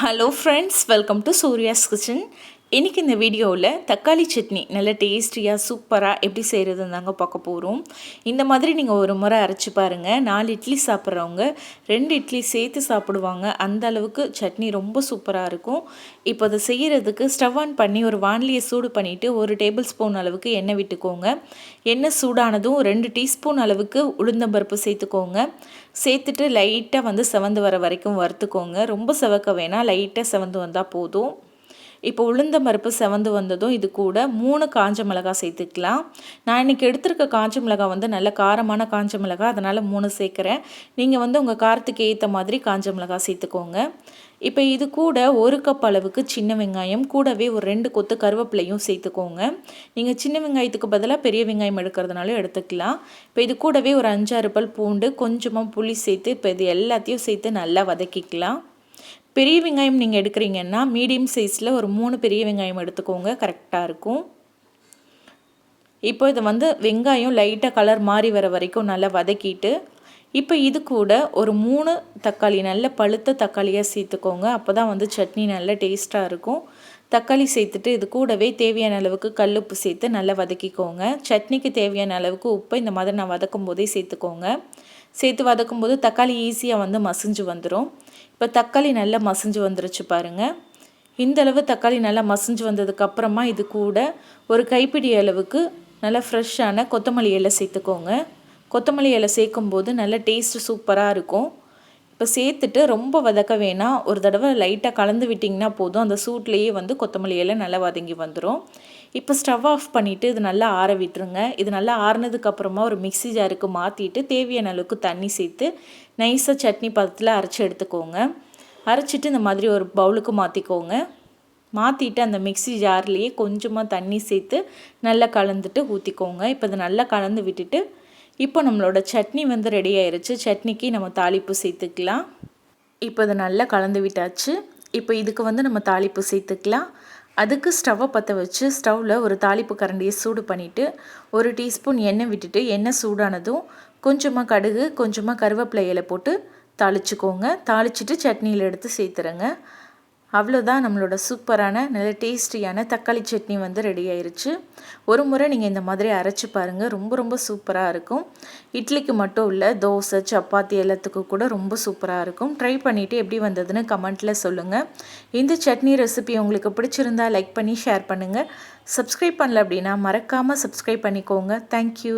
Hello friends welcome to Surya's kitchen இன்றைக்கி இந்த வீடியோவில் தக்காளி சட்னி நல்ல டேஸ்டியாக சூப்பராக எப்படி செய்கிறதுன்னு தாங்க பார்க்க போகிறோம் இந்த மாதிரி நீங்கள் ஒரு முறை அரைச்சி பாருங்கள் நாலு இட்லி சாப்பிட்றவங்க ரெண்டு இட்லி சேர்த்து சாப்பிடுவாங்க. அந்த அளவுக்கு சட்னி ரொம்ப சூப்பராக இருக்கும். இப்போ அதை செய்கிறதுக்கு ஸ்டவ் ஆன் பண்ணி ஒரு வானிலையை சூடு பண்ணிவிட்டு ஒரு டேபிள் ஸ்பூன் அளவுக்கு எண்ணெய் விட்டுக்கோங்க. எண்ணெய் சூடானதும் ரெண்டு டீஸ்பூன் அளவுக்கு உளுந்தம்பருப்பு சேர்த்துக்கோங்க. சேர்த்துட்டு லைட்டாக வந்து செவந்து வர வரைக்கும் வறுத்துக்கோங்க. ரொம்ப செவக்க வேணாம். லைட்டாக செவந்து வந்தால் போதும். இப்போ உளுந்த பருப்பு செவந்து வந்ததும் இது கூட மூணு காஞ்ச மிளகாய் சேர்த்துக்கலாம். நான் இன்றைக்கி எடுத்திருக்க காஞ்ச மிளகாய் வந்து நல்ல காரமான காஞ்ச மிளகாய் அதனால் மூணு சேர்க்குறேன். நீங்கள் வந்து உங்கள் காரத்துக்கு ஏற்ற மாதிரி காஞ்ச மிளகாய் சேர்த்துக்கோங்க. இப்போ இது கூட ஒரு கப் அளவுக்கு சின்ன வெங்காயம் கூடவே ஒரு ரெண்டு கொத்து கருவேப்பிலையும் சேர்த்துக்கோங்க. நீங்கள் சின்ன வெங்காயத்துக்கு பதிலாக பெரிய வெங்காயம் எடுக்கிறதுனாலும் எடுத்துக்கலாம். இப்போ இது கூடவே ஒரு அஞ்சாறு பல் பூண்டு கொஞ்சமாக புளி சேர்த்து இப்போ இது எல்லாத்தையும் சேர்த்து நல்லா வதக்கிக்கலாம். பெரிய வெங்காயம் நீங்கள் எடுக்கிறீங்கன்னா மீடியம் சைஸில் ஒரு மூணு பெரிய வெங்காயம் எடுத்துக்கோங்க. கரெக்டாக இருக்கும். இப்போ இதை வந்து வெங்காயம் லைட்டாக கலர் மாறி வர வரைக்கும் நல்லா வதக்கிட்டு இப்போ இது கூட ஒரு மூணு தக்காளி நல்ல பழுத்த தக்காளியாக சேர்த்துக்கோங்க. அப்போ தான் வந்து சட்னி நல்ல டேஸ்ட்டாக இருக்கும். தக்காளி சேர்த்துட்டு இது கூடவே தேவையான அளவுக்கு கல் உப்பு சேர்த்து நல்லா வதக்கிக்கோங்க. சட்னிக்கு தேவையான அளவுக்கு உப்பு இந்த மாதிரி நான் வதக்கும் போதே சேர்த்துக்கோங்க. சேர்த்து வதக்கும் போது தக்காளி ஈஸியாக வந்து மசிஞ்சு வந்துடும் இப்போ தக்காளி நல்லா மசிஞ்சு வந்துருச்சு பாருங்கள் இந்தளவு தக்காளி நல்லா மசிஞ்சு வந்ததுக்கப்புறமா இது கூட ஒரு கைப்பிடி அளவுக்கு நல்லா ஃப்ரெஷ்ஷான கொத்தமல்லி இலை சேர்த்துக்கோங்க. கொத்தமல்லி இலை சேர்க்கும் போது நல்ல டேஸ்ட்டு சூப்பராக இருக்கும். இப்போ சேர்த்துட்டு ரொம்ப வதக்க வேணாம். ஒரு தடவை லைட்டாக கலந்து விட்டிங்கன்னா போதும். அந்த சூட்லேயே வந்து கொத்தமல்லி இலை நல்லா வதங்கி வந்துடும் இப்போ ஸ்டவ் ஆஃப் பண்ணிவிட்டு இது நல்லா ஆற விட்டுருங்க. இது நல்லா ஆறுனதுக்கப்புறமா ஒரு மிக்சி ஜாருக்கு மாற்றிட்டு தேவையான அளவுக்கு தண்ணி சேர்த்து நைஸாக சட்னி பதத்தில் அரைச்சி எடுத்துக்கோங்க. அரைச்சிட்டு இந்த மாதிரி ஒரு பவுலுக்கு மாற்றிக்கோங்க மாற்றிட்டு அந்த மிக்சி ஜார்லேயே கொஞ்சமாக தண்ணி சேர்த்து நல்லா கலந்துட்டு ஊற்றிக்கோங்க இப்போ இதை நல்லா கலந்து விட்டுட்டு இப்போ நம்மளோட சட்னி வந்து ரெடி ஆயிடுச்சு சட்னிக்கு நம்ம தாளிப்பு சேர்த்துக்கலாம். இப்போ இதை நல்லா கலந்து விட்டாச்சு. இப்போ இதுக்கு வந்து நம்ம தாளிப்பு சேர்த்துக்கலாம். அதுக்கு ஸ்டவ்வை பற்ற வச்சு ஸ்டவ்வில் ஒரு தாளிப்பு கரண்டியை சூடு பண்ணிவிட்டு ஒரு டீஸ்பூன் எண்ணெய் விட்டுட்டு எண்ணெய் சூடானதும் கொஞ்சமாக கடுகு கொஞ்சமாக கருவேப்பிலை இலை போட்டு தாளிச்சுக்கோங்க. தாளிச்சிட்டு சட்னியில் எடுத்து சேர்த்துருங்க. அவ்வளோதான் நம்மளோட சூப்பரான நல்ல டேஸ்டியான தக்காளி சட்னி வந்து ரெடி ஆயிருச்சு. ஒரு முறை நீங்கள் இந்த மாதிரி அரைச்சி பாருங்கள் ரொம்ப ரொம்ப சூப்பராக இருக்கும். இட்லிக்கு மட்டும் இல்லை தோசை சப்பாத்தி எல்லாத்துக்கும் கூட ரொம்ப சூப்பராக இருக்கும். ட்ரை பண்ணிவிட்டு எப்படி வந்ததுன்னு கமெண்ட்டில் சொல்லுங்கள் இந்த சட்னி ரெசிபி உங்களுக்கு பிடிச்சிருந்தா லைக் பண்ணி ஷேர் பண்ணுங்கள் சப்ஸ்கிரைப் பண்ணல அப்படின்னா மறக்காமல் சப்ஸ்கிரைப் பண்ணிக்கோங்க. தேங்க்யூ